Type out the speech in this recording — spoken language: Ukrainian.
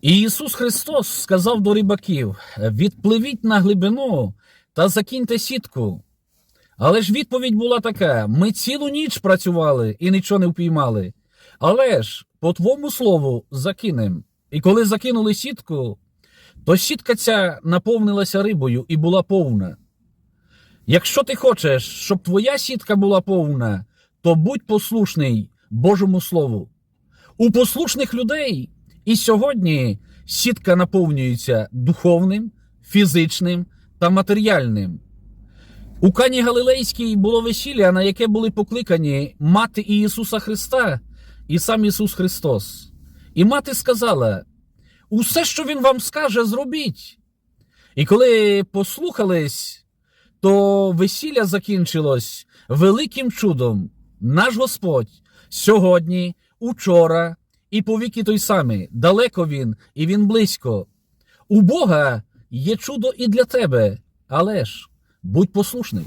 І Ісус Христос сказав до рибаків: відпливіть на глибину та закиньте сітку. Але ж відповідь була така: ми цілу ніч працювали і нічого не впіймали. Але ж, по твому слову, закинем. І коли закинули сітку, то сітка ця наповнилася рибою і була повна. Якщо ти хочеш, щоб твоя сітка була повна, то будь послушний Божому Слову. У послушних людей і сьогодні сітка наповнюється духовним, фізичним та матеріальним. У Кані Галилейській було весілля, на яке були покликані мати Ісуса Христа і сам Ісус Христос. І мати сказала: усе, що Він вам скаже, зробіть. І коли послухались, то весілля закінчилось великим чудом. Наш Господь сьогодні, учора і повіки той самий. Далеко він і він близько. У Бога є чудо і для тебе, але ж будь послушний.